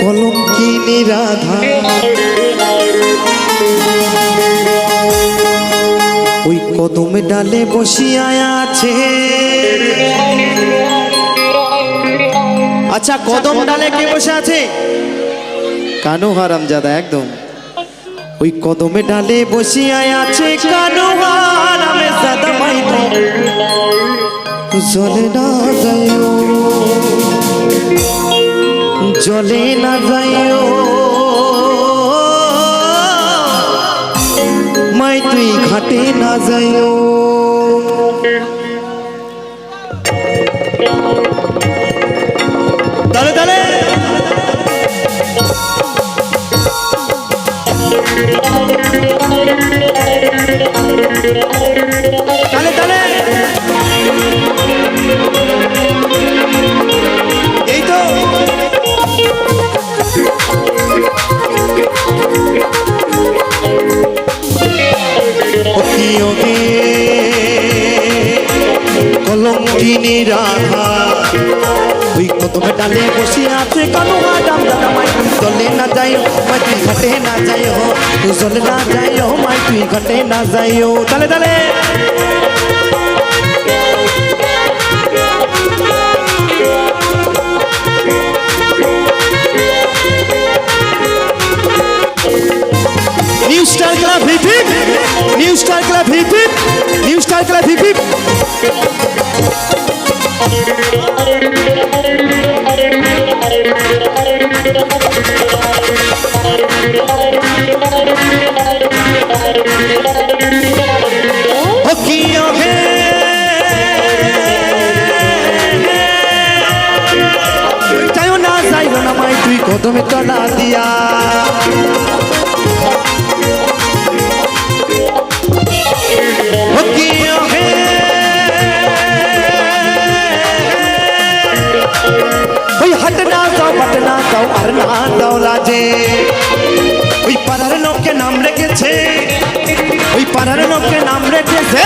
কলঙ্কিনী রাধা। ওই কদমে ডালে বসিয়া আছে। আচ্ছা কদম ডালে কে বসে আছে? কানু হারাম জাদা, একদম। ওই কদমে ডালে বসিয়া আছে কানু হারামে জাদা মাইতো জলে না যাইও জলে না যাইও। মাই তুই ঘাটে না যাইও। তালে তালে। তালে তালে। কলঙ্কিনী রাধা ওই কদমে ডালে বসে আছে কানু হাডাম দাদা মাই তুই চলে না যাই মাই তুই ঘাটে না যাই হো তুই চলে না যাই হো মাই তুই ঘাটে না যাই হো তালে তালে। New Star Club VP New Star Club VP New Star Club VP হকিও যাও আর না যাও লাজে ওই পাড়ার লোককে নাম রেখেছে ওই পাড়ার লোককে নাম রেখেছে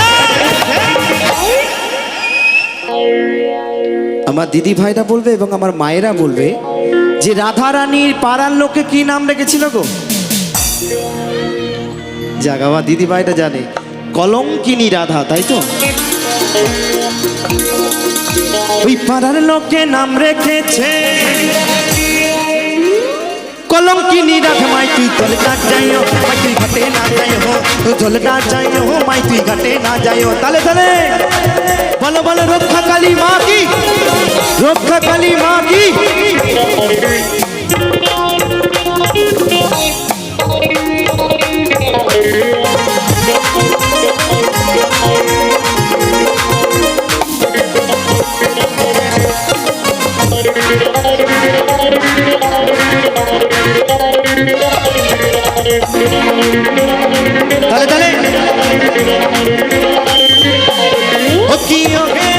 আমার দিদি ভাইরা বলবে এবং আমার মায়েরা বলবে যে রাধা রানীর পাড়ার লোকে কি নাম রেখেছিল গো? যাক, আমার দিদি ভাইটা জানে। কলঙ্কিনী রাধা, তাই তো? ওই পাড়ার লোকে নাম রেখেছে। কলঙ্কিনী রাধা মাই তুই চলে না যাইও মাই তুই ঘাটে না যাইও। চলে না যাইও মাই তুই ঘাটে না যাইও। তালে তালে, বলো বলো রক্ষা কালী মা কি? রক্ষা কালী মা কি? তালে তাহলে ও কি ওকে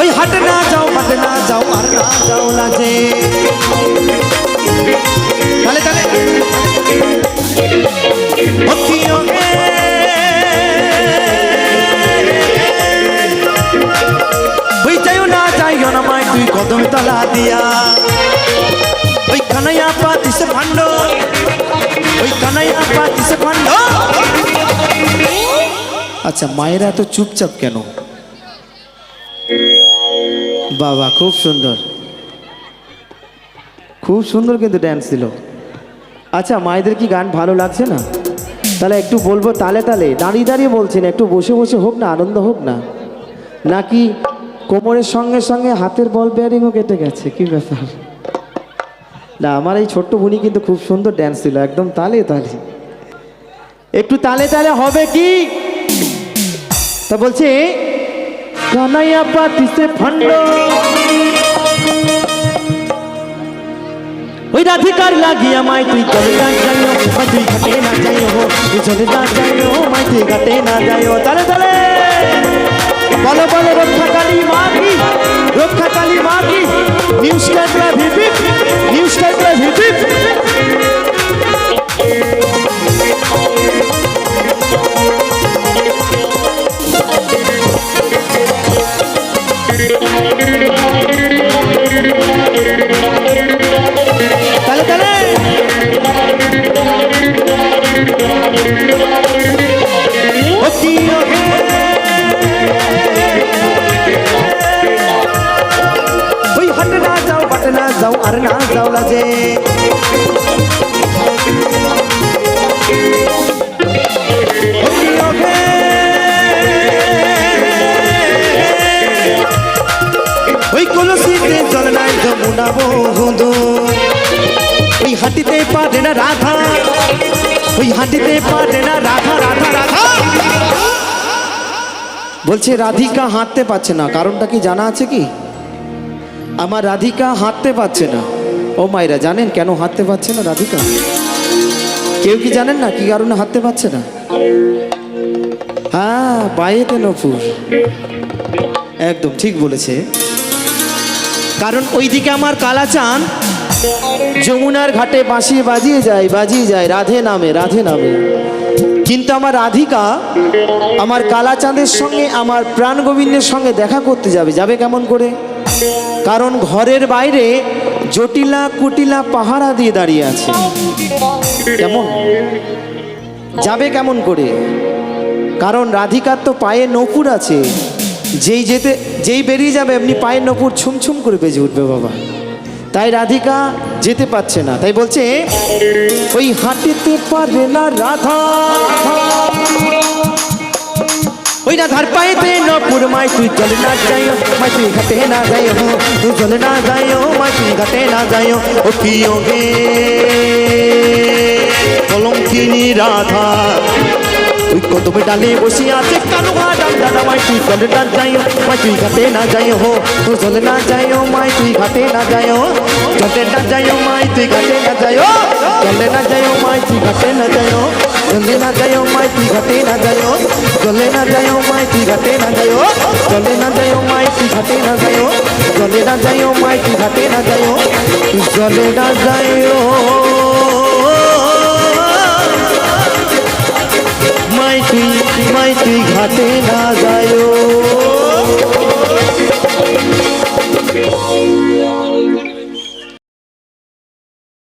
ওই হাট না যাও, হাট না যাও, আর না যাও না তালে কদম তলা দিয়া। ওই কানাইয়া পাতিস ভাণ্ড। ওই কানাইয়া পাতিস ভাণ্ড। আচ্ছা মায়েরা তো চুপচাপ কেন? বাবা, খুব সুন্দর। খুব সুন্দর কিন্তু ড্যান্স ছিল আচ্ছা মায়েদের কি গান ভালো লাগছে না? তাহলে একটু বলব তালে তালে, দাঁড়িয়ে দাঁড়িয়ে বলছেন একটু বসে বসে হোক না, আনন্দ হোক না। নাকি কোমরের সঙ্গে সঙ্গে হাতের বল বেয়ারিংও কেটে গেছে, কি ব্যাপার? না, আমার এই ছোট্ট বুনি কিন্তু খুব সুন্দর ড্যান্স ছিল একদম তালে তালে। একটু তালে তালে হবে কি? তা বলছে কানাইয়া ফান্ড ওই রাধিকার লাগিয়া মাই তুই চলে না যাইও তুই ঘাটে না যাইও তুই চলে না যাইও মাই তুই ঘাটে না তালে তালে। বলো বলো রক্ষা কালী মা কি? রক্ষা কালী মা কি? নিউজ কাটলা ভিপি, নিউজ কাটলা ভিপি। রাধা। ওই হাঁটিতে পারে না রাধা রাধা রাধা। বলছে, রাধিকা হাঁটতে পারছে না। কারণটা কি জানা আছে কি? আমার রাধিকা হাঁটতে পারছে না। ও মাইরা জানেন কেন হাঁটতে পারছে না রাধিকা? কেউ কি জানেন না কি কারণে হাঁটতে পারছে না? হ্যাঁ পায়েতে নপুর একদম ঠিক বলেছে। কারণ ওইদিকে আমার কালাচান যমুনার ঘাটে বাঁশিয়ে বাজিয়ে যায় বাজিয়ে যায়, রাধে নামে রাধে নামে। কিন্তু আমার রাধিকা আমার কালাচাঁদের সঙ্গে, আমার প্রাণ গোবিন্দের সঙ্গে দেখা করতে যাবে। যাবে কেমন করে? কারণ ঘরের বাইরে জটিলা কুটিলা পাহারা দিয়ে দাঁড়িয়ে আছে। কেমন? যাবে কেমন করে? কারণ রাধিকার তো পায়ে নপুর আছে। যেই যেতে, যেই বেরিয়ে যাবে, এমনি পায়ের নপুর ছুমছুম করে বেজে উঠবে বাবা। তাই রাধিকা যেতে পারছে না। তাই বলছে, ওই হাঁটিতে পারে না রাধা। ওই না রাধার পায়েতে নপুর মাই তুই চলে না যাইও, মাই তুই ঘাটে না যাইও, তুই চলে না যাইও, মাই তুই ঘাটে না যাইও, ও প্রিয় গে কলঙ্কিনী রাধা ওই কদমে ডালে বসে আছে কালো ডাল দাদা মাই তুই চলে না যাইও মাই তুই ঘাটে না যাইও হো তুই চলে না যাইও মাই তুই ঘাটে না যাইও চলে না যাইও মাই তুই ঘাটে না যাইও চলে না যাইও মাই তুই ঘাটে না যাইও চলে না যাইও মাই তুই ঘাটে না যাইও চলে না যাইও মাই তুই ঘাটে না যাইও চলে না যাইও মাই তুই ঘাটে না যাইও চলে না যাইও মাই তুই ঘাটে না যাইও চলে না যাইও ঘাটে না